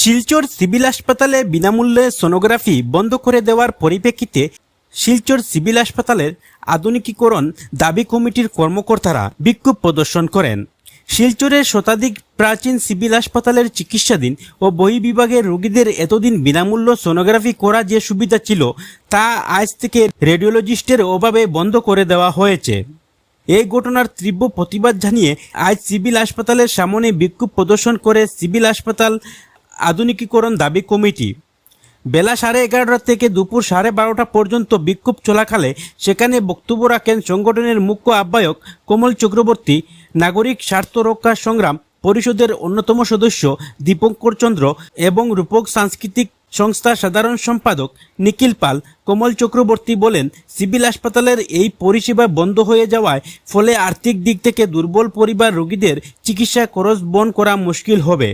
Silchar civil হাসপাতালে বিনামূল্যে sonography বন্ধ করে দেওয়ার পরিপ্রেক্ষিতে শিলচর সিভিল হাসপাতালের আধুনিকীকরণ দাবি কমিটির কর্মকর্তারা বিক্ষোভ প্রদর্শন করেন। শিলচরের শতাধিক প্রাচীন সিভিল হাসপাতালের চিকিৎসাধীন ও বহিবিভাগের রোগীদের এতদিন বিনামূল্য সোনোগ্রাফি করা যে সুবিধা ছিল, তা আজ থেকে রেডিওলজিস্টের অভাবে বন্ধ করে দেওয়া হয়েছে। এই ঘটনার তীব্র প্রতিবাদ জানিয়ে আজ সিভিল হাসপাতালের সামনে বিক্ষোভ প্রদর্শন করে সিভিল হাসপাতাল আধুনিকীকরণ দাবি কমিটি। বেলা সাড়ে এগারোটা থেকে দুপুর সাড়ে বারোটা পর্যন্ত বিক্ষোভ চলাকালে সেখানে বক্তব্য রাখেন সংগঠনের মুখ্য আহ্বায়ক কমল চক্রবর্তী, নাগরিক স্বার্থ রক্ষা সংগ্রাম পরিষদের অন্যতম সদস্য দীপঙ্কর চন্দ্র এবং রূপক সাংস্কৃতিক সংস্থার সাধারণ সম্পাদক নিখিল পাল। কমল চক্রবর্তী বলেন, সিভিল হাসপাতালের এই পরিষেবা বন্ধ হয়ে যাওয়ায় ফলে আর্থিক দিক থেকে দুর্বল পরিবার রোগীদের চিকিৎসা খরচ বহন করা মুশকিল হবে।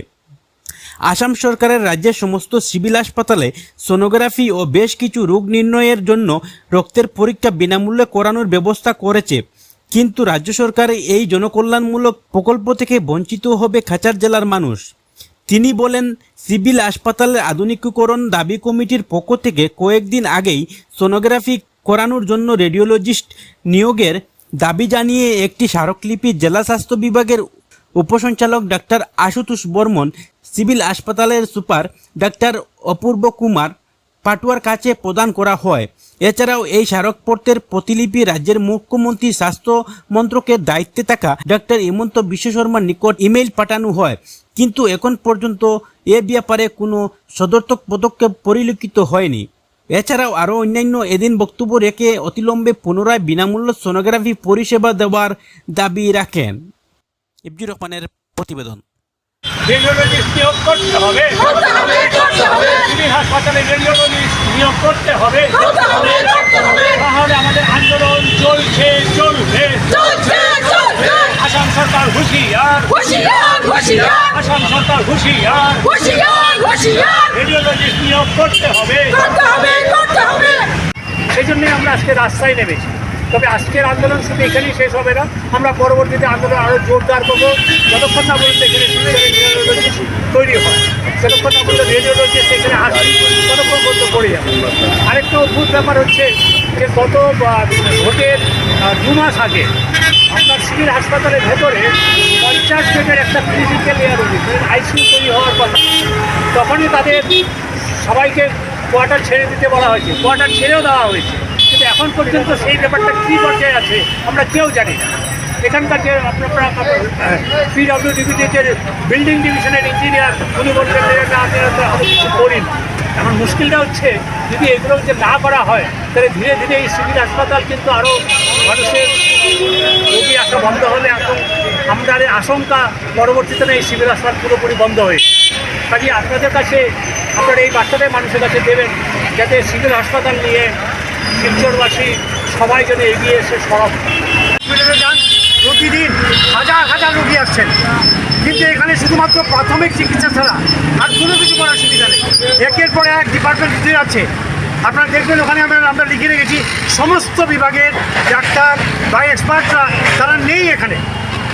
আসাম সরকারের রাজ্যের সমস্ত সিভিল হাসপাতালে সোনোগ্রাফি ও বেশ কিছু রোগ নির্ণয়ের জন্য রক্তের পরীক্ষা বিনামূল্যে করানোর ব্যবস্থা করেছে। কিন্তু রাজ্য সরকার এই জনকল্যাণমূলক প্রকল্প থেকে বঞ্চিত হবে খাচার জেলার মানুষ। তিনি বলেন, সিভিল হাসপাতালের আধুনিকীকরণ দাবি কমিটির পক্ষ থেকে কয়েকদিন আগেই সোনোগ্রাফি করানোর জন্য রেডিওলজিস্ট নিয়োগের দাবি জানিয়ে একটি স্মারকলিপি জেলা স্বাস্থ্য বিভাগের উপসঞ্চালক ডাক্তার আশুতোষ বর্মন, সিভিল হাসপাতালের সুপার ডাক্তার অপূর্ব কুমার পাটুয়ার কাছে প্রদান করা হয়। এছাড়াও এই স্মারকপত্রের প্রতিলিপি রাজ্যের মুখ্যমন্ত্রী স্বাস্থ্য মন্ত্রকের দায়িত্বে থাকা ডাক্তার হিমন্ত বিশ্ব শর্মার নিকট ইমেইল পাঠানো হয়। কিন্তু এখন পর্যন্ত এ ব্যাপারে কোনো সদর্থক পদক্ষেপ পরিলক্ষিত হয়নি। এছাড়াও আরও অন্যান্য এদিন বক্তব্য রেখে অতিলম্বে পুনরায় বিনামূল্য সোনোগ্রাফি পরিষেবা দেওয়ার দাবি রাখেন। ইবজুর রহমানের প্রতিবেদন। রেডিওলজিস্ট নিয়োগ করতে হবে। সিভিল হাসপাতালে রেডিওলজিস্ট নিয়োগ করতে হবে। তাহলে আমাদের আন্দোলন চলছে চলবে। আসাম সরকার হুঁশিয়ার। আসাম সরকার হুঁশিয়ার। রেডিওলজিস্ট নিয়োগ করতে হবে। সেই জন্যই আমরা আজকে রাস্তায় নেমেছি। তবে আজকের আন্দোলন শুধু এখানেই শেষ হবে না। আমরা পরবর্তীতে আন্দোলন আরও জোরদার করব। যতক্ষণ না পর্যন্ত এখানে তৈরি হয়। যতক্ষণ না পর্যন্ত রেডিওলজিস্ট এখানে আসবে ততক্ষণ পর্যন্ত পড়ে যাবে। আরেকটা অদ্ভুত ব্যাপার হচ্ছে যে গত ভোটের দু মাস আগে আপনার সিভিল হাসপাতালের ভেতরে পঞ্চাশ বেডের একটা ক্রিটিক্যাল এয়ার আইসিইউ তৈরি হওয়ার কথা। তখনই তাদের সবাইকে কোয়ার্টার ছেড়ে দিতে বলা হয়েছে। কোয়ার্টার ছেড়েও দেওয়া হয়েছে। এখন পর্যন্ত সেই ব্যাপারটা কী পর্যায়ে আছে, আমরা কেউ জানি না। এখানকার যে আপনারা পিডব্লিউ ডিবিটির বিল্ডিং ডিভিশনের ইঞ্জিনিয়ার উনি বলছেন যে তো আমি কিছু করিনি। এখন মুশকিলটা হচ্ছে, যদি এগুলো যে না করা হয়, তাহলে ধীরে ধীরে এই সিভিল হাসপাতাল কিন্তু আরও মানুষের রোগী আসা বন্ধ হলে এখন আমাদের আশঙ্কা পরবর্তীতে এই সিভিল হাসপাতাল পুরোপুরি বন্ধ হয়ে কাজে আপনাদের কাছে, আপনারা এই বার্তাটাই মানুষের কাছে দেবেন, যাতে সিভিল হাসপাতাল নিয়ে শিলচরবাসী সবাই যেন এগিয়ে এসে সরব হসপিটালে যান, প্রতিদিন হাজার হাজার রোগী আসছেন। কিন্তু এখানে শুধুমাত্র প্রাথমিক চিকিৎসা ছাড়া আর কোনো কিছু করার সুবিধা নেই। একের পর এক ডিপার্টমেন্ট ভিতরে আছে আপনারা দেখবেন, ওখানে আমরা আমরা লিখে রেখেছি, সমস্ত বিভাগের ডাক্তার বা এক্সপার্টরা তারা নেই এখানে।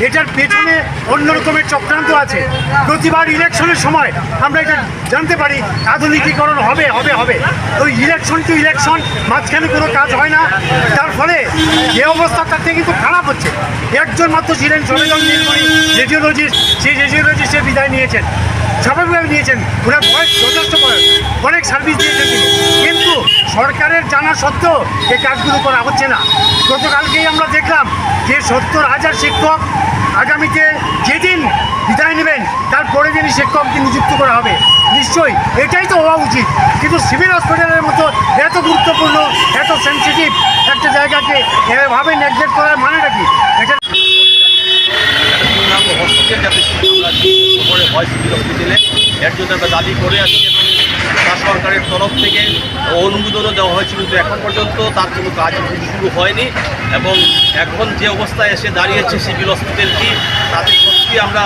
এটার পেছনে অন্য রকমের চক্রান্ত আছে। প্রতিবার ইলেকশনের সময় আমরা এটা জানতে পারি, আধুনিকীকরণ হবে হবে হবে। ওই ইলেকশন টু ইলেকশন, মাঝখানে কোনো কাজ হয় না। তার ফলে যে অবস্থা তার থেকে কিন্তু খারাপ হচ্ছে। একজন মাত্র ছিলেন সরেজন রেডিওলজিস্ট সেই রেডিওলজিস্টের বিদায় নিয়েছেন। স্বাভাবিকভাবে নিয়েছেন। ওনার বয়স যথেষ্ট বয়স। অনেক সার্ভিস দিয়েছেন সরকারের জানা সত্ত্বেও এই কাজগুলো করা হচ্ছে না। গতকালকেই আমরা দেখলাম যে সত্তর হাজার শিক্ষক আগামীতে যেদিন বিদায় নেবেন, তার পরের দিনই শিক্ষককে নিযুক্ত করা হবে। নিশ্চয়ই এটাই তো হওয়া উচিত। কিন্তু সিভিল হসপিটালের মতো এত গুরুত্বপূর্ণ, এত সেন্সিটিভ একটা জায়গাকে এভাবে নেগলেক্ট করার মানেটা কি? এটা হসপিটাল যাতে হসপিটালে। এর জন্য দাবি করে সরকারের তরফ থেকে অনুমোদনও দেওয়া হয়েছে, কিন্তু এখন পর্যন্ত তার কোনো কাজ শুরু হয়নি। এবং এখন যে অবস্থায় এসে দাঁড়িয়েছে সিভিল হসপিটালটি, তাতে সত্যি আমরা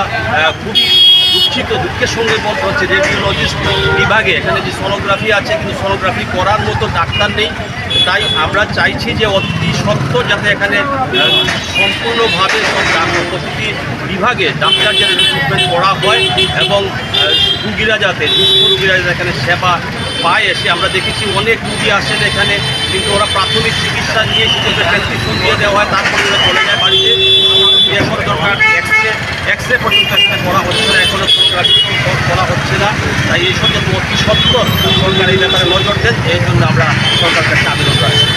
খুবই দুঃখিত, দুঃখের সঙ্গে বলতে হচ্ছে রেডিওলজিস্ট বিভাগে এখানে যে সোনোগ্রাফি আছে, কিন্তু সোনোগ্রাফি করার মতো ডাক্তার নেই। তাই আমরা চাইছি যে অতি সত্ত্বর যাতে এখানে সম্পূর্ণভাবে সব প্রসূতি বিভাগে ডাক্তার যেন রিক্রুটমেন্ট করা হয় এবং রুগীরা যাতে, দুঃস্থ রুগীরা যাতে এখানে সেবা পায় এসে আমরা দেখেছি অনেক রুগী আসেন এখানে, কিন্তু ওরা প্রাথমিক চিকিৎসা নিয়ে সেটাকে প্রেসক্রিপশন দিয়ে দেওয়া হয়, তারপরে ওরা চলে যায় বাড়িতে। এখন দরকার এক্স রে পর্যন্ত এখানে করা হচ্ছে না এখনও করা হচ্ছে না। তাই এই সব অতি সত্তর সরকার এই ব্যাপারে নজর দেন, এই জন্য আমরা সরকারকে আবেদন রাখছি